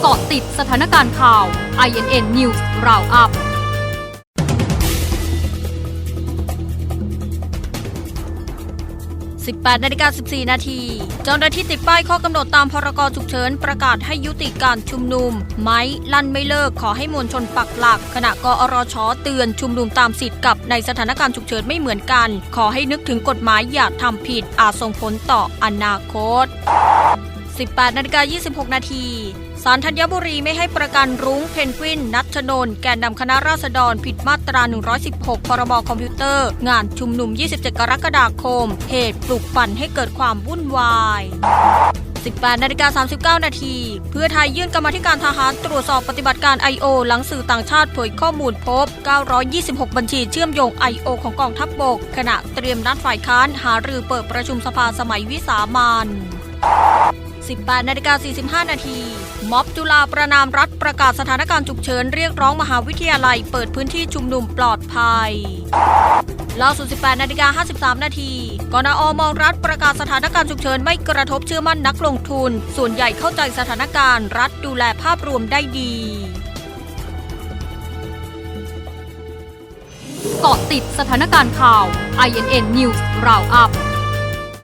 เกาะติดสถานการณ์ข่าว INN News Roundup 18นาฬิกา14 นาที เจ้าหน้าที่ติดป้ายข้อกำหนดตามพรกฉุกเฉินประกาศให้ยุติการชุมนุม ไม้ลั่นไม่เลิกขอให้มวลชนปักหลัก ขณะกอรชเตือนชุมนุมตามสิทธิ์กับในสถานการณ์ฉุกเฉินไม่เหมือนกัน ขอให้นึกถึงกฎหมายอย่าทำผิดอาจส่งผลต่ออนาคต 18นาฬิกา26 นาทีศาลธัญบุรีไม่ให้ประกันรุ้งเพนกวิน นัชนน แกนนำคณะราษฎรผิดมาตรา 116 พรบคอมพิวเตอร์ งานชุมนุม 27 กรกฎาคม เหตุปลุกปั่นให้เกิดความวุ่นวาย 18นาฬิกา39 นาที เพื่อไทยยื่นกรรมธิการทหารตรวจสอบปฏิบัติการ I.O. หลังสื่อต่างชาติเผยข้อมูลพบ 926 บัญชีเชื่อมโยง I.O. ของกองทัพบบก ขณะเตรียมนัดฝ่ายค้านหารือเปิดประชุมสภาสมัยวิสามัน 18นาฬิกา45 นาที ม็อบจุฬาประนามรัฐประกาศสถานการณ์ฉุกเฉินเรียกร้องมหาวิทยาลัย เปิดพื้นที่ชุมนุมปลอดภัยล่าสุด 18นาฬิกา53 นาที กนอมองรัฐประกาศสถานการณ์ฉุกเฉินไม่กระทบเชื่อมั่นนักลงทุน ส่วนใหญ่เข้าใจสถานการณ์รัฐดูแลภาพรวมได้ดีเกาะติดสถานการณ์ข่าว INN News Roundup